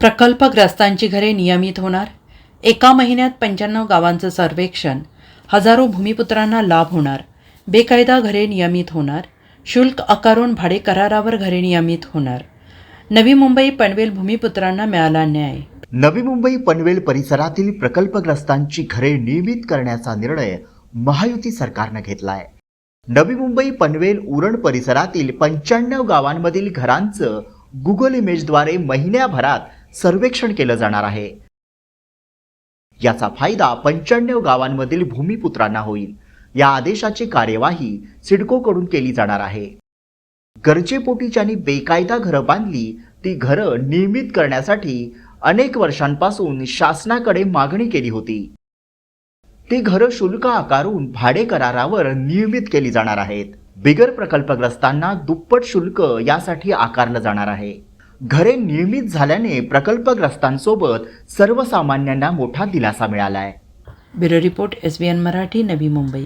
प्रकल्पग्रस्तांची घरे नियमित होणार? एका महिन्यात पंच्याण्णव गावांचं सर्वेक्षण. हजारो भूमिपुत्रांना लाभ होणार. बेकायदा घरे नियमित होणार. शुल्क आकारून भाडे करारावर घरे नियमित होणार. नवी मुंबई पनवेल भूमिपुत्रांना मिळाला न्याय. नवी मुंबई पनवेल परिसरातील प्रकल्पग्रस्तांची घरे नियमित करण्याचा निर्णय महायुती सरकारनं घेतलाय. नवी मुंबई पनवेल उरण परिसरातील पंच्याण्णव गावांमधील घरांचं गुगल इमेजद्वारे महिन्याभरात सर्वेक्षण केलं जाणार आहे. याचा फायदा पंच्याण्णव गावांमधील भूमिपुत्रांना होईल. या आदेशाची कार्यवाही सिडकोकडून केली जाणार आहे. गरजेपोटी ज्यांनी बेकायदा घरं बांधली ती घरं नियमित करण्यासाठी अनेक वर्षांपासून शासनाकडे मागणी केली होती. ती घरं शुल्क आकारून भाडे करारावर नियमित केली जाणार आहेत. बिगर प्रकल्पग्रस्तांना दुप्पट शुल्क यासाठी आकारलं जाणार आहे. घरे नियमित झाल्याने प्रकल्पग्रस्तांसोबत सर्वसामान्यांना मोठा दिलासा मिळालाय. Bureau report S B N Marathi Navi Mumbai.